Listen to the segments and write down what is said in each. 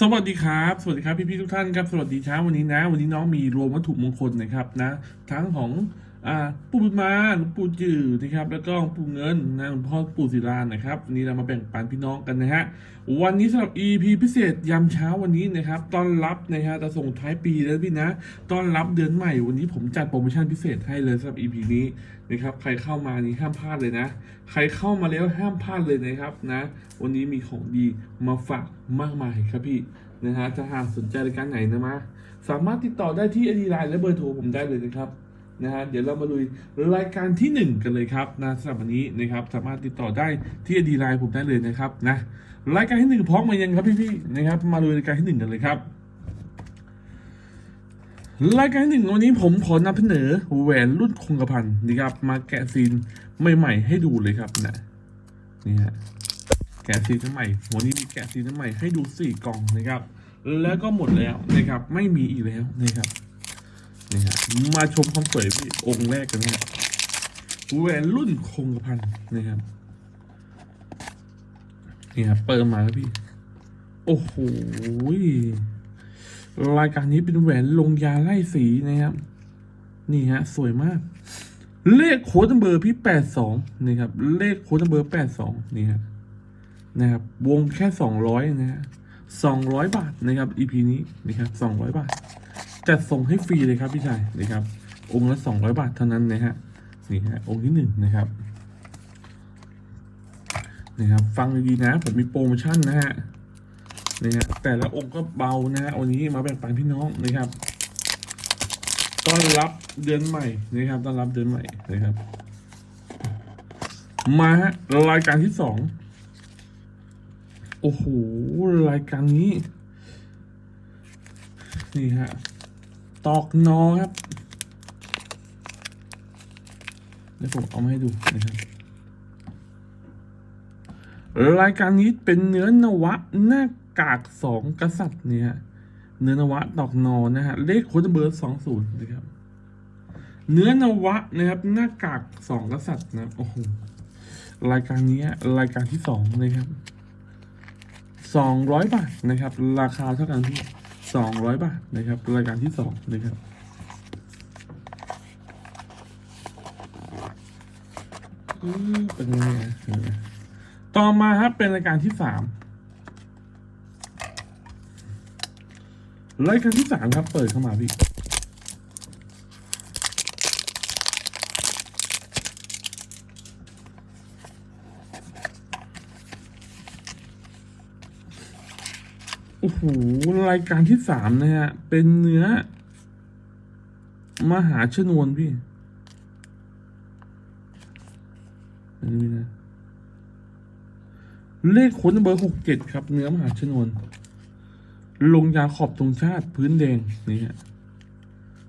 สวัสดีครับ สวัสดีครับพี่พี่ๆทุกท่านครับ สวัสดีเช้าวันนี้นะ วันนี้น้องมีรวมวัตถุมงคลนะครับนะ ทั้งของ อ่าปู่บุญมาหลวงปู่จืดนะครับแล้วก็หลวงปู่เงินนะหลวงพ่อปู่ศิลานะครับวันนี้เรามาแบ่งปันพี่น้องกันนะฮะวันนี้สำหรับ EP พิเศษยามเช้าวันนี้นะครับต้อนรับนะฮะจะส่งท้ายปีแล้วพี่นะต้อนรับเดือนใหม่ วันนี้ผมจัดโปรโมชั่นพิเศษให้เลยสำหรับ EP นี้นะครับใครเข้ามานี่ห้ามพลาดเลยนะ ใครเข้ามาแล้วห้ามพลาดเลยนะครับนะ วันนี้มีของดีมาฝากมากมายครับพี่นะฮะถ้าหากสนใจรายการไหนนะมาสามารถติดต่อได้ที่ไอดีไลน์และเบอร์โทรผมได้เลยนะครับ นะฮะเดี๋ยวเรามาลุยรายการที่หนึ่งกันเลยครับนะสำหรับวันนี้นะครับสามารถติดต่อได้ที่อดีไลน์ผมได้เลยนะครับนะรายการที่หนึ่งพร้อมมายังครับพี่ๆนะครับ มาลุยรายการที่หนึ่งกันเลยครับ รายการที่หนึ่งวันนี้ผมขอนำเสนอแหวนรุ่นคงกระพันนะครับ มาแกะซีนใหม่ๆให้ดูเลยครับนะนี่ฮะแกะซีนใหม่วันนี้มีแกะซีนใหม่ให้ดูสี่กล่องนะครับ แล้วก็หมดแล้วนะครับไม่มีอีกแล้วนะครับ นี่ฮะมาชมความสวยพี่องค์แรกกันนะแหวนรุ่นคงกระพันนะครับนี่ครับเปิดมาแล้วพี่ โอ้โหรายการนี้เป็นแหวนลงยาไล่สีนะครับ นี่ฮะ สวยมาก เลขโค้ดเบอร์พี่แปดสองนี่ครับ เลขโค้ดเบอร์แปดสองนี่ครับนะครับ วงแค่สองร้อยนะฮะสองร้อยบาทนะครับ EP นี้นะครับสองร้อยบาท จัดส่งให้ฟรีเลยครับพี่ชายนะครับ องค์ละสองร้อยบาทเท่านั้นนะฮะนี่ฮะองค์ที่หนึ่งนะครับนะครับ ฟังดีๆนะ ผมมีโปรโมชั่นนะฮะนี่ฮะแต่ละองค์ก็เบานะฮะวันนี้มาแบ่งปันพี่น้องนะครับต้อนรับเดือนใหม่นะครับต้อนรับเดือนใหม่นะครับ มาฮะรายการที่สองโอ้โหรายการนี้นี่ฮะ ตอกนอครับเดี๋ยวผมเอามาให้ดูนะครับรายการนี้เป็นเนื้อนวะหน้ากากสองกษัตริย์เนี่ยเนื้อนวะตอกนอนะฮะเลขโค้ดเบอร์สองศูนย์นะครับ เนื้อนวะนะครับหน้ากากสองกษัตริย์นะโอ้โหรายการนี้รายการที่สองนะครับสองร้อยบาทนะครับ ราคาเท่ากันที่ สองร้อยบาทนะครับ รายการที่สองนะครับอืมเป็นยังไงต่อมาครับเป็นรายการที่สามรายการที่สามครับ เปิดเข้ามาพี่ หรายการที่สามนะฮะ เป็นเนื้อ มหาชนวนพี่นนี้นะเลขค้นเบอร์หกเจ็ดครับ เนื้อมหาชนวน ลงยาขอบตรงชาติพื้นแดงนี่ฮะ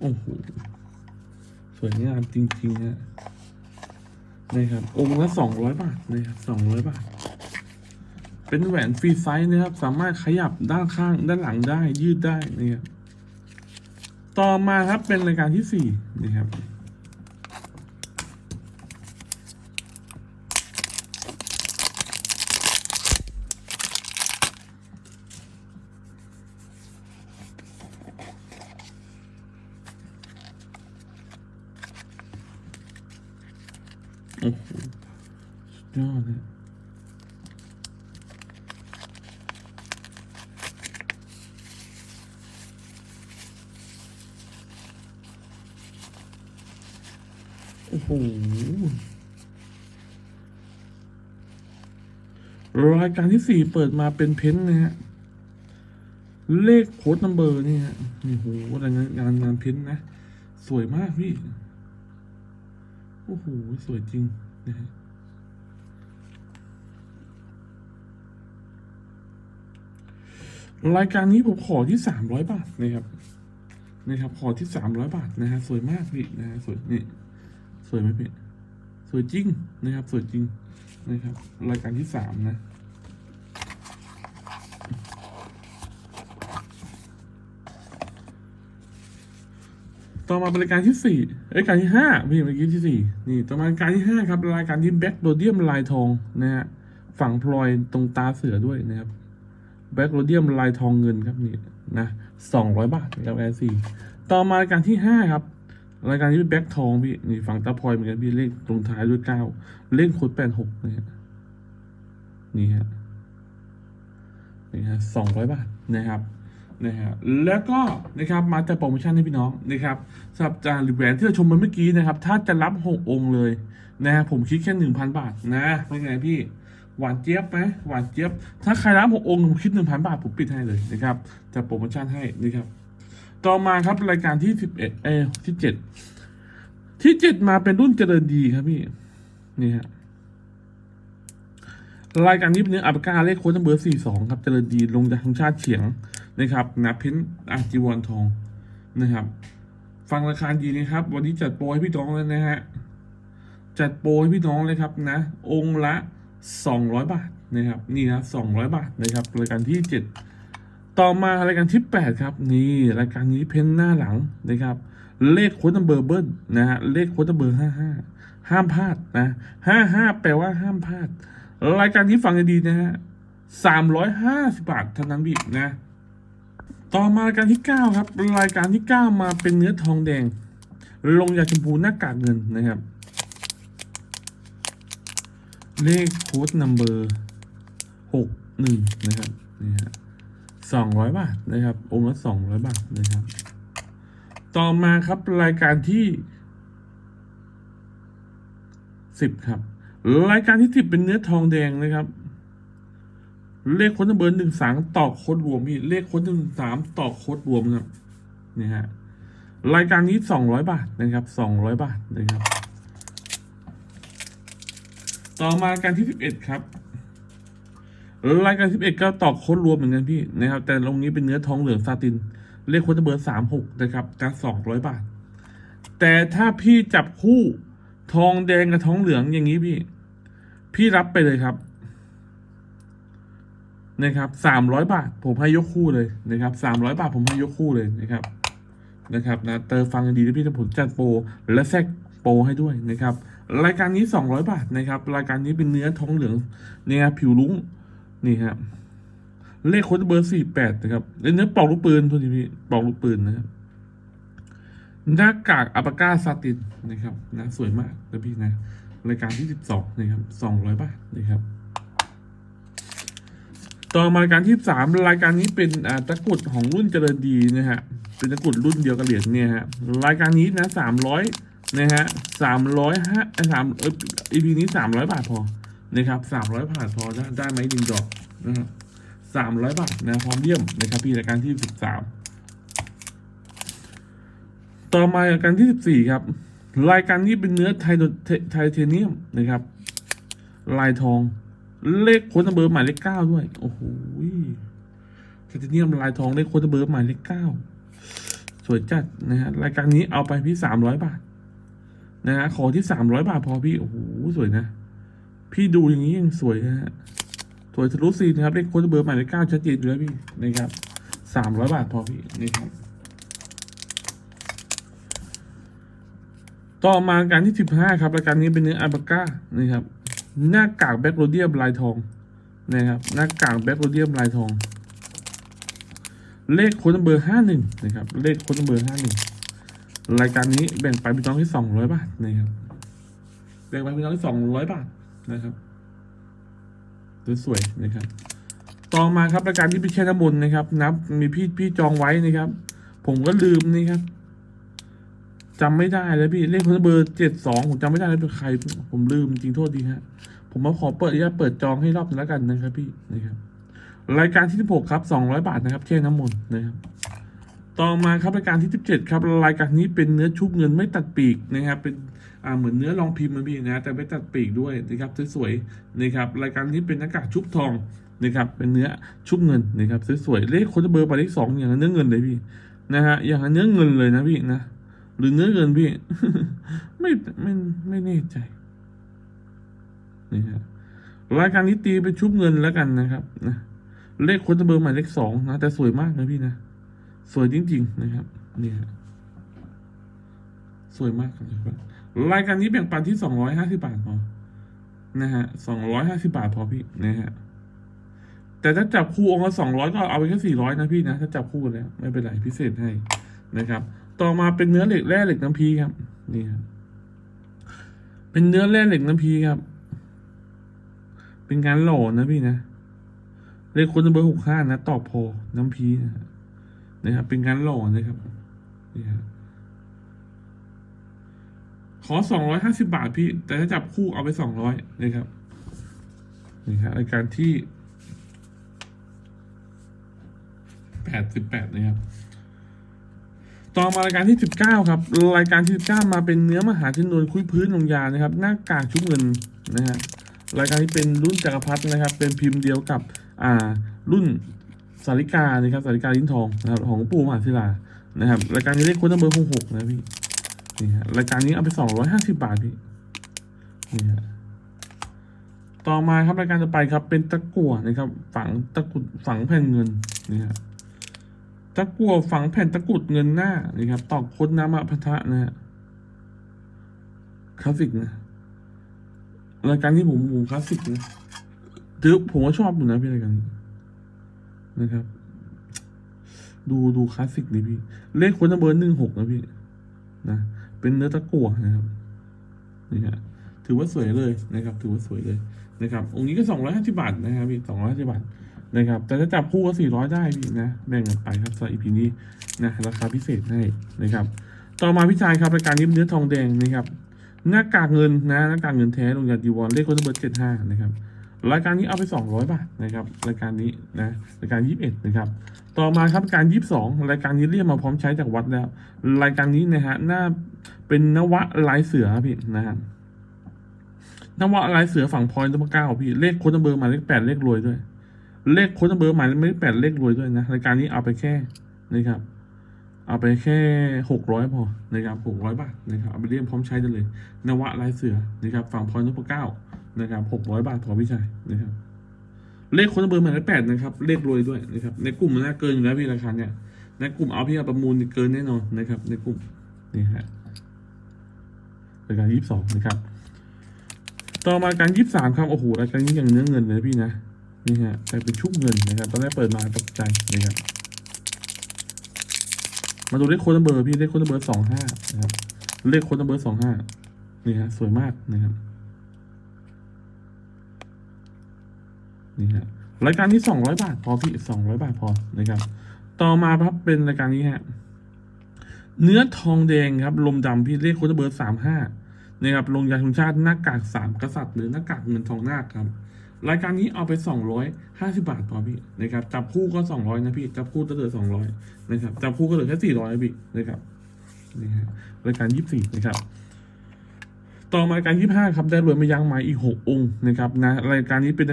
โอ้โหสวยงามจริงๆฮะนี่ครับ องค์ละสองร้อยบาทนะครับสองร้อยบาท เป็นแหวนฟรีไซส์นะครับ สามารถขยับด้านข้างด้านหลังได้ยืดได้นะครับต่อมาครับเป็นรายการที่สี่นะครับโอ้โหสุดยอดเลย อ้โหรายการที่สี่เปิดมาเป็นเพ้นท์นะฮะ เลขโค้ดนัมเบอร์นี่ฮะนี่โหอะไรงานงานงานเพ้นท์นะ สวยมากพี่ โอ้โห สวยจริงนะฮะรายการนี้ผมขอที่สามร้อยบาทนะครับนะครับขอที่สามร้อยบาทนะฮะสวยมากพี่นะฮะสวยนี่ สวยไหมพี่สวยจริงนะครับ สวยจริงนะครับ รายการที่สามนะต่อมาเป็นรายการที่สี่รายการที่ห้าพี่เมื่อกี้ที่สี่นี่ต่อมารายการที่ห้าครับรายการที่แบ็กโดเดียมลายทองนะฮะฝั่งพลอยตรงตาเสือด้วยนะครับแบ็กโรเดียมลายทองเงินครับนี่นะสองร้อยบาทนะครับแอนซีต่อมารายการที่ห้าครับ รายการนี้เป็นแบ็กทองพี่นี่ฝั่งตาพลอยเหมือนกันพี่เลขตรงท้ายด้วยเก้าเลขโคดแปดหกนะฮะนี่ฮะนี่ฮะสองร้อยบาทนะครับนะฮะแล้วก็นะครับมาแต่โปรโมชั่นให้พี่น้องนะครับสำหรับจานหรือแหวนที่เราชมไปเมื่อกี้นะครับ ถ้าจะรับหกองค์เลยนะฮะผมคิดแค่หนึ่งพันบาทนะเป็นไงพี่หวานเจี๊ยบไหมหวานเจี๊ยบ ถ้าใครรับหกองค์ผมคิดหนึ่งพันบาทผมปิดให้เลยนะครับจะโปรโมชั่นให้นะครับ ต่อมาครับรายการที่สิบเอ็ดเอที่เจ็ดที่เจ็ดมาเป็นรุ่นเจริญดีครับพี่นี่ฮะรายการนี้เป็นเนื้ออัปกาเลขโค้ดเบอร์สี่สองครับเจริญดีลงจากทางชาติเฉียงนะครับนะเพ้นอาจีวรทองนะครับ ฟังราคาดีนะครับ วันนี้จัดโปรให้พี่น้องเลยนะฮะจัดโปรให้พี่น้องเลยครับนะ องค์ละสองร้อยบาทนะครับ นี่นะสองร้อยบาทนะครับรายการที่เจ็ด ต่อมารายการที่ 8 ครับ นี่รายการนี้เพ้นหน้าหลังนะครับ เลขโค้ดนัมเบอร์เบิ้ลนะฮะเลขโค้ดนัมเบอร์ห้าห้าห้ามพลาดนะห้าห้าแปลว่าห้ามพลาด รายการนี้ฟังดีนะฮะสามร้อยห้าสิบบาทเท่านั้นพี่นะ ต่อมารายการที่ 9 ครับ รายการที่ 9 มาเป็นเนื้อทองแดง ลงยาชมพูหน้ากากเงินนะครับ เลขโค้ดนัมเบอร์หกหนึ่งนะครับนี่ฮะ สองร้อยบาทนะครับ องค์ละสองร้อยบาทนะครับ ต่อมาครับรายการที่สิบครับ รายการที่สิบเป็นเนื้อทองแดงนะครับ เลขค้ดเบอร์หนึ่งสามต่อโคดรวมพี่เลขค้ดหนึ่งสามต่อโคดรวมครับนี่ฮะรายการนี้สองร้อยบาทนะครับสองร้อยบาทนะครับ ต่อมาการที่สิบเอ็ดครับ รายการ11ก็ต่อโค้ดรวมเหมือนกันพี่นะครับ แต่ตรงนี้เป็นเนื้อทองเหลืองซาติน เลขโค้ดเบอร์36นะครับจาก200บาท แต่ถ้าพี่จับคู่ทองแดงกับทองเหลืองอย่างนี้พี่ พี่รับไปเลยครับนะครับ300บาท ผมให้ยกคู่เลยนะครับ300บาทผมให้ยกคู่เลยนะครับนะครับนะเตอฟังกันดีนะพี่ถ้าผมจัดโปรและแทรกโปรให้ด้วยนะครับ รายการนี้200บาทนะครับ รายการนี้เป็นเนื้อทองเหลืองเนี่ยผิวลุ้ง นี่ครับเลขโค้ดเบอร์สี่แปดนะครับเนื้อปลอกลูกปืนทุกทีพี่ปลอกลูกปืนนะครับหน้ากากอัปก้าซาตินนะครับนะสวยมากนะพี่นะรายการที่สิบสองนะครับสองร้อยบาทนะครับต่อมารายการที่สามรายการนี้เป็นอ่าตะกรุดของรุ่นเจริญดีนะฮะเป็นตะกรุดรุ่นเดียวกับเหรียญเนี่ยฮะรายการนี้นะสามร้อยนะฮะสามร้อยห้าสามเอออีพีนี้สามร้อยบาทพอ นะครับสามร้อยบาทพอได้ได้ไหมดิงดอกนะครับสามร้อยบาทนะพร้อมเยี่ยมนะครับพี่รายการที่สิบสามต่อมารายการที่สิบสี่ครับ รายการนี้เป็นเนื้อไทโดไทไทเทเนียมนะครับ ลายทอง เลขโค้ดเบอร์หมายเลขเก้าด้วย โอ้โหไทเทเนียมลายทองเลขโค้ดเบอร์หมายเลขเก้าสวยจัดนะฮะรายการนี้เอาไปพี่สามร้อยบาทนะฮะขอที่สามร้อยบาทพอพี่โอ้โหสวยนะ พี่ดูอย่างนี้ยังสวยนะฮะสวยทะลุซีนะครับเลขโค้ดเบอร์หมายเลขเก้าชัดเจนอยู่แล้วพี่นะครับสามร้อยบาทพอพี่นี่ครับต่อมาการที่สิบห้าครับรายการนี้เป็นเนื้ออัลปาก้านี่ครับ หน้ากากแบ็กโรเดียมลายทองนะครับ หน้ากากแบ็กโรเดียมลายทอง เลขโค้ดเบอร์ห้าหนึ่งนะครับ เลขโค้ดเบอร์ห้าหนึ่งรายการนี้แบ่งไปพี่น้องที่สองร้อยบาทนะครับแบ่งไปพี่น้องที่สองร้อยบาท นะครับสวยๆนะครับ ต่อมาครับรายการที่พี่แช่น้ำมนต์นะครับ นับมีพี่พี่จองไว้นะครับ ผมก็ลืมนี่ครับจำไม่ได้แล้วพี่เลขคนเบอร์เจ็ดสองผมจำไม่ได้แล้วเป็นใคร ผมลืมจริงโทษดีฮะผมมาขอเปิดอนุญาตเปิดจองให้รอบนึงแล้วกันนะครับ พี่นะครับรายการที่สิบหกครับสองร้อยบาทนะครับแช่น้ำมนต์นะครับ ต่อมาครับรายการที่สิบเจ็ดครับรายการนี้เป็นเนื้อชุบเงินไม่ตัดปีกนะครับ เป็น อ่าเหมือนเนื้อรองพิมพ์มันพี่นะ แต่ไม่ตัดปีกด้วยนะครับสวยๆนะครับรายการนี้เป็นหน้ากากชุบทองนะครับเป็นเนื้อชุบเงินนะครับสวยๆเลขโค้ดเบอร์ไปเลขสองอย่างกับเนื้อเงินเลยพี่นะฮะอย่างกับเนื้อเงินเลยนะพี่นะหรือเนื้อเงินพี่ไม่ไม่ไม่แน่ใจนี่ฮะรายการนี้ตีเป็นชุบเงินแล้วกันนะครับนะเลขโค้ดเบอร์หมายเลขสองนะแต่สวยมากนะพี่นะสวยจริง ๆ นะครับนี่ฮะสวยมากครับ รายการนี้แบ่งปันที่สองร้อยห้าสิบาทพอนะฮะสองร้อยห้าสิบาทพอพี่นะฮะแต่ถ้าจับคู่องค์ละสองร้อยก็เอาไปแค่สี่ร้อยนะพี่นะถ้าจับคู่กันแล้วไม่เป็นไรพิเศษให้นะครับ ต่อมาเป็นเนื้อเหล็กแร่เหล็กน้ำพีครับนี่ครับเป็นเนื้อแร่เหล็กน้ำพีครับ เป็นงานหล่อนะพี่นะเลขคนเบอร์หกห้านะตอบพอน้ำพีนะนะครับเป็นงานหล่อนะครับนี่ครับ ขอสองร้อยห้าสิบาทพี่ แต่ถ้าจับคู่เอาไปสองร้อยนะครับ นี่ครับรายการที่แปดสิบแปดนะครับ ต่อมารายการที่สิบเก้าครับ รายการที่สิบเก้ามาเป็นเนื้อมหาชนวนคุยพื้นลงยานะครับ หน้ากากชุบเงินนะฮะ รายการที่เป็นรุ่นจักรพรรดินะครับ เป็นพิมพ์เดียวกับ อ่า รุ่นสาริกานะครับสาริกาลิ้นทองนะครับ ของปู่มหาศิลานะครับ รายการนี้เลขคนเบอร์หกหกนะพี่ นี่ฮะรายการนี้เอาไปสองร้อยห้าสิบาทพี่นี่ฮะต่อมาครับรายการต่อไปครับ เป็นตะกั่วนะครับ ฝังตะกุดฝังแผ่นเงินนี่ฮะตะกั่วฝังแผ่นตะกุดเงินหน้านี่ครับตอกคดน้ำมะพทะนะฮะคลาสสิกนะรายการที่ผมผมคลาสสิกนะถือผมก็ชอบอยู่นะพี่รายการนี้นะครับ ดูดูคลาสสิกนี่พี่ เลขคนเบอร์หนึ่งหกนะพี่ นะ เป็นเนื้อตะกั่วนะครับนี่ฮะถือว่าสวยเลยนะครับ ถือว่าสวยเลยนะครับ องค์นี้ก็สองร้อยห้าสิบาทนะครับพี่สองร้อยห้าสิบาทนะครับ แต่ถ้าจับคู่ก็สี่ร้อยได้พี่นะ แบ่งกันไปครับสำหรับอีพีนี้นะราคาพิเศษให้นะครับ ต่อมาพี่ชายครับรายการนี้เนื้อทองแดงนะครับ หน้ากากเงินนะหน้ากากเงินแท้ลงยาดีวอนเลขคตรเบอร์เจ็ดห้านะครับ รายการนี้เอาไปสองร้อยบาทนะครับ รายการนี้นะรายการยี่สิบนะครับ ต่อมาครับรายการยี่สิบสองรายการนี้เรียกมาพร้อมใช้จากวัดแล้ว รายการนี้นะฮะหน้าเป็นนวะลายเสือครับพี่นะฮะนวะลายเสือฝั่งพอยต์ตัวเก้าพี่เลขโค้ดนัมเบอร์หมายเลขแปดเลขรวยด้วย เลขโค้ดนัมเบอร์หมายเลขแปดเลขรวยด้วยนะรายการนี้เอาไปแค่นะครับเอาไปแค่หกร้อยพอนะครับหกร้อยบาทนะครับเอาไปเรียกพร้อมใช้ได้เลย นวะลายเสือนะครับฝั่งพอยต์ตัวเก้า นะครับหกร้อยบาทพอพี่ชายนะครับ เลขคนัมเบอร์หมายเลขแปดนะครับ เลขรวยด้วยนะครับ ในกลุ่มมันน่าเกินอยู่แล้วพี่ราคาเนี่ย ในกลุ่มเอาพี่เอาประมูลเกินแน่นอนนะครับ ในกลุ่มนี่ฮะรายการยี่สิบสองนะครับ ต่อมารายการยี่สิบสามครับ โอ้โหรายการนี้อย่างเนื้อเงินเลยพี่นะ นี่ฮะกลายเป็นชุบเงินนะครับ ตอนแรกเปิดมาตกใจนะครับ มาดูเลขโค้ดนัมเบอร์พี่ เลขโค้ดนัมเบอร์สองห้านะครับ เลขโค้ดนัมเบอร์สองห้านี่ฮะ สวยมากนะครับ นี่ฮะรายการนี้สองร้อยบาทพอพี่สองร้อยบาทพอนะครับ ต่อมาครับเป็นรายการนี้ฮะเนื้อทองแดงครับ ลมดำพี่เลขโค้ดเบอร์สามห้านะครับลงยาทุนชาติหน้ากากสามกษัตริย์หรือหน้ากากเงินทองนาคครับ รายการนี้เอาไปสองร้อยห้าสิบาทพอพี่นะครับจับคู่ก็สองร้อยนะพี่จับคู่ก็เหลือสองร้อยนะครับจับคู่ก็เหลือแค่สี่ร้อยพี่นะครับนี่ฮะรายการยี่สิบสี่นะครับ ต่อมารายการยี่ห้าครับได้รวยม่ยั้งไม้อีกหกองค์นะครับนะรายการนี้เป็น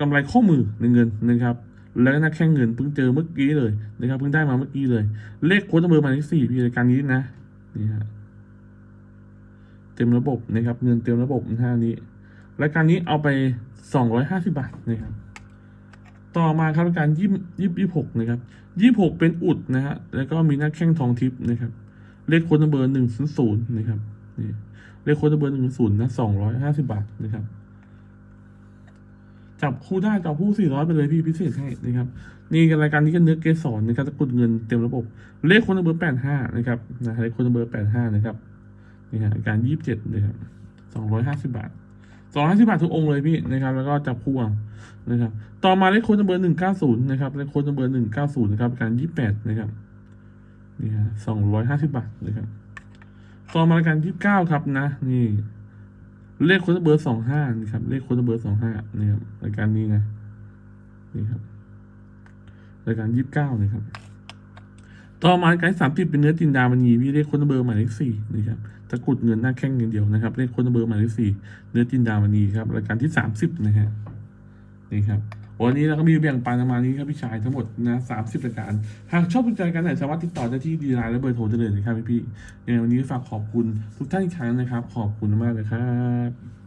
กำไรข้อมือในเงินนะครับแล้วก็นักแข่งเงินเพิ่งเจอเมื่อกี้เลยนะครับเพิ่งได้มาเมื่อกี้เลย เลขโค้ดเบอร์หมายเลขสี่พี่รายการนี้นะนี่ฮะเต็มระบบนะครับ เงินเต็มระบบนะฮะอันนี้รายการนี้เอาไปสองร้อยห้าสิบาทนะครับต่อมาครับรายการยี่ยี่ยี่หกนะครับยี่หกเป็นอุดนะฮะแล้วก็มีหน้าแข้งทองทิพย์นะครับ เลขโค้ดเบอร์หนึ่งศูนย์ศูนย์นะครับนี่ เลขโค้ดเบอร์หนึ่งศูนย์นะสองร้อยห้าสิบาทนะครับ จับคู่ได้จับคู่สี่ร้อยไปเลยพี่พิเศษให้นะครับ นี่รายการนี้ก็เนื้อเกสรนะครับตะกุดเงินเต็มระบบ เลขโค้ดเบอร์แปดห้านะครับนะเลขโค้ดเบอร์แปดห้านะครับนี่ฮะการยี่สิบเจ็ดเลยครับสองร้อยห้าสิบาทสองห้าสิบาททุกองเลยพี่นะครับ แล้วก็จับคู่เอานะครับ ต่อมาเลขโค้ดเบอร์หนึ่งเก้าศูนย์นะครับเลขโค้ดเบอร์หนึ่งเก้าศูนย์นะครับการยี่สิบแปดนะครับนี่ฮะสองร้อยห้าสิบบาทนะครับ ต่อมารายการยี่เก้าครับนะ นี่ เลขโค้ดเบอร์สองห้านี่ครับ เลขโค้ดเบอร์สองห้านี่ครับรายการนี้นะ นี่ครับรายการยี่สิบเก้านะครับ ต่อมาไกด์สามสิบเป็นเนื้อจินดามณีพี่เลขโค้ดเบอร์หมายเลขสี่นะครับตะกุดเงินหน้าแข้งอย่างเดียวนะครับ เลขโค้ดเบอร์หมายเลขสี่เนื้อจินดามณีครับรายการที่สามสิบนะฮะนี่ครับ วันนี้เราก็มีแบ่งปันประมาณนี้ครับพี่ชายทั้งหมดนะสามสิบรายการ หากชอบสนใจกันไหนสามารถติดต่อได้ที่ดีไลน์และเบอร์โทรได้เลยนะครับพี่พี่ๆยังไงวันนี้ฝากขอบคุณทุกท่านอีกครั้งนะครับ ขอบคุณมากเลยครับ